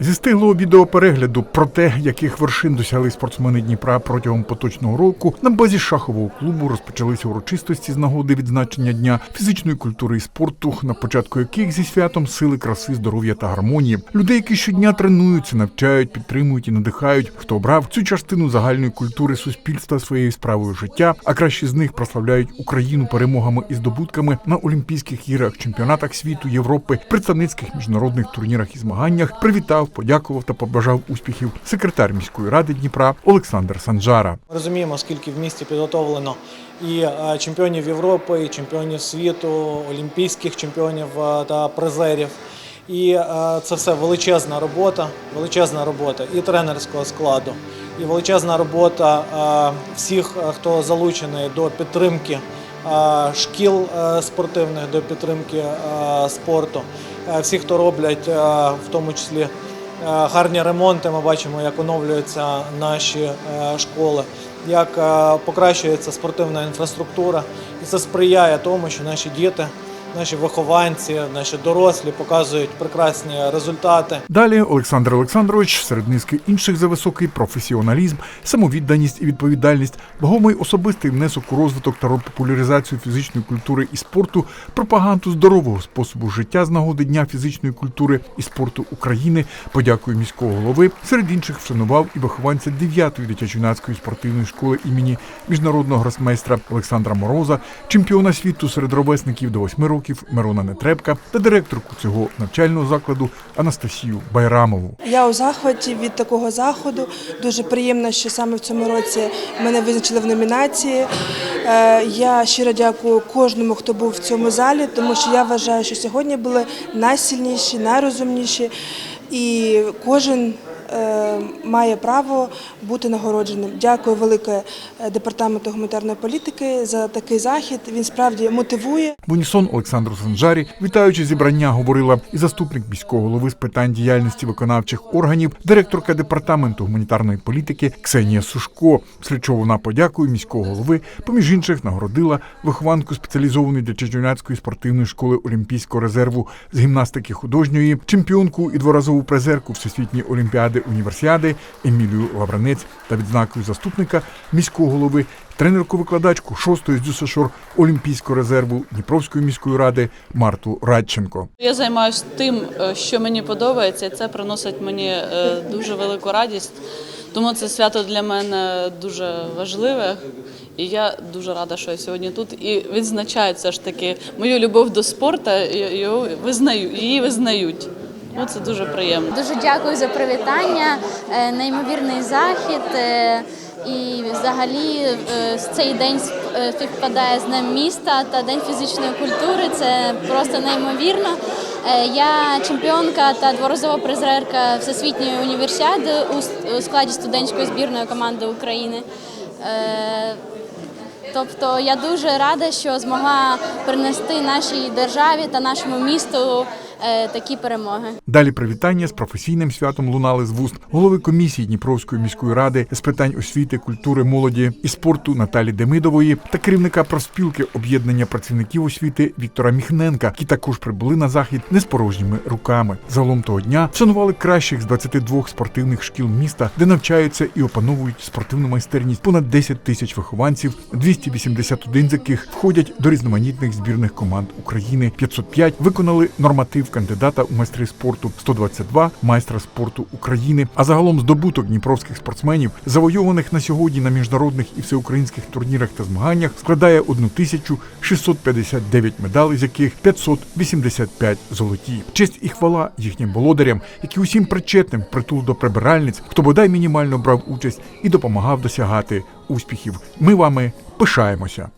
Зі стиглого відеоперегляду про те, яких вершин досягли спортсмени Дніпра протягом поточного року, на базі шахового клубу розпочалися урочистості з нагоди відзначення дня фізичної культури і спорту, на початку яких зі святом сили, краси, здоров'я та гармонії. Людей, які щодня тренуються, навчають, підтримують і надихають, хто обрав цю частину загальної культури суспільства своєю справою життя, а кращі з них прославляють Україну перемогами і здобутками на Олімпійських іграх, чемпіонатах світу, Європи, представницьких міжнародних турнірах і змаганнях. Привітав, подякував та побажав успіхів секретар міської ради Дніпра Олександр Санжара. Ми розуміємо, скільки в місті підготовлено і е, чемпіонів Європи, і чемпіонів світу, олімпійських чемпіонів е, та призерів. І е, це все величезна робота, величезна робота і тренерського складу, і величезна робота всіх, хто залучений до підтримки шкіл спортивних, до підтримки спорту. Е, Всі, хто роблять, в тому числі гарні ремонти, ми бачимо, як оновлюються наші е, школи, як е, покращується спортивна інфраструктура, і це сприяє тому, що наші діти, наші вихованці, наші дорослі показують прекрасні результати. Далі Олександр Олександрович серед низки інших за високий професіоналізм, самовідданість і відповідальність, вагомий особистий внесок у розвиток та популяризацію фізичної культури і спорту, пропаганду здорового способу життя з нагоди Дня фізичної культури і спорту України. Подякою міського голови. Серед інших вшанував і вихованця 9-ї дитячо-юнацької спортивної школи імені міжнародного гросмейстра Олександра Мороза, чемпіона світу серед ровесників до 8 років Мирона Нетребка та директорку цього навчального закладу Анастасію Байрамову. Я у захваті від такого заходу. Дуже приємно, що саме в цьому році мене визначили в номінації. Е, Я щиро дякую кожному, хто був в цьому залі, тому що я вважаю, що сьогодні були найсильніші, найрозумніші, і кожен має право бути нагородженим. Дякую велике е, департаменту гуманітарної політики за такий захід. Він справді мотивує. В унісон Олександру Санжарі, вітаючи зібрання, говорила і заступник міського голови з питань діяльності виконавчих органів, директорка департаменту гуманітарної політики Ксенія Сушко. Слідчо вона подякою міського голови, поміж інших нагородила вихованку спеціалізованої дитячо-юнацької спортивної школи Олімпійського резерву з гімнастики художньої, чемпіонку і дворазову призерку Всесвітньої олімпіади універсіади Емілію Лавранець та відзнакою заступника міського голови тренерку-викладачку 6-ї з ДЮСШОР Олімпійського резерву Дніпровської міської ради Марту Радченко. Я займаюся тим, е, що мені подобається, це приносить мені е, дуже велику радість. Тому це свято для мене дуже важливе. І я дуже рада, що я сьогодні тут і відзначаю все ж таки мою любов до спорту, її визнають. Ну, це дуже приємно. Дуже дякую за привітання, е, неймовірний захід. е, І взагалі е, цей день співпадає з Днем міста та День фізичної культури. Це просто неймовірно. Я чемпіонка та дворазова призерка Всесвітньої універсіади у складі студентської збірної команди України. Тобто я дуже рада, що змогла принести нашій державі та нашому місту такі перемоги. Далі привітання з професійним святом лунали з вуст голови комісії Дніпровської міської ради з питань освіти, культури, молоді і спорту Наталі Демидової та керівника профспілки об'єднання працівників освіти Віктора Міхненка, які також прибули на захід не з порожніми руками. Загалом того дня вшанували кращих з 22 спортивних шкіл міста, де навчаються і опановують спортивну майстерність понад 10 тисяч вихованців, 281 з яких входять до різноманітних збірних команд України. 505 виконали норматив кандидата у майстри спорту, 122 – майстра спорту України. А загалом здобуток дніпровських спортсменів, завойованих на сьогодні на міжнародних і всеукраїнських турнірах та змаганнях, складає 1659 медалей, з яких 585 золоті. Честь і хвала їхнім володарям, які усім причетним притул до прибиральниць, хто бодай мінімально брав участь і допомагав досягати успіхів. Ми вами пишаємося.